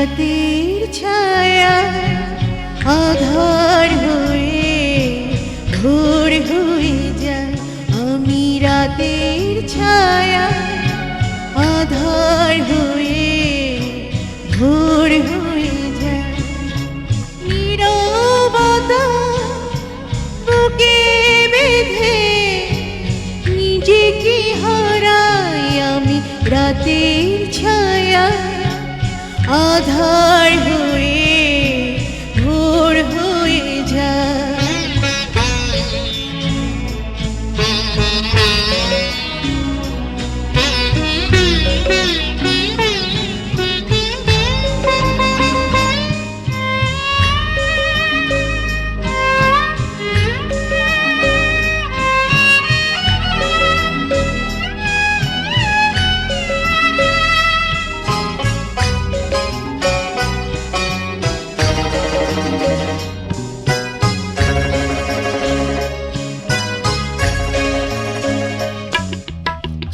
রাতের ছায়া আধার হয়ে ঘোর হয়ে যায়। আমি রাতের ছায়া আধার হয়ে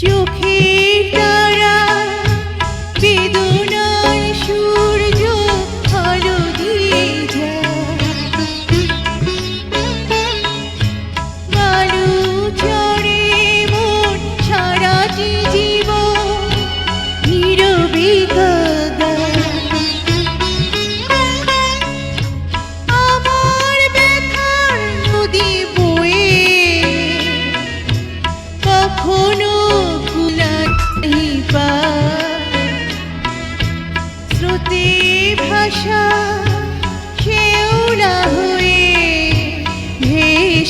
চোখে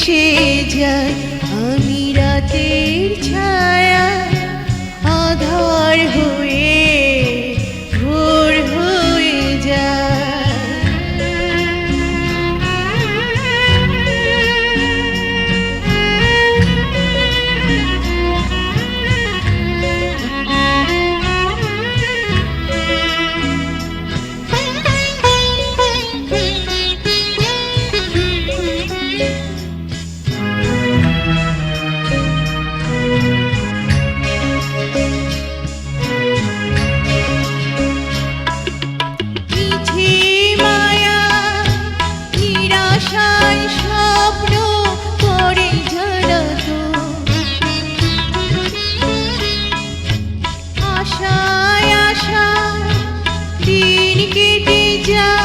মিশে যায় আমি রাতের ছায় ya.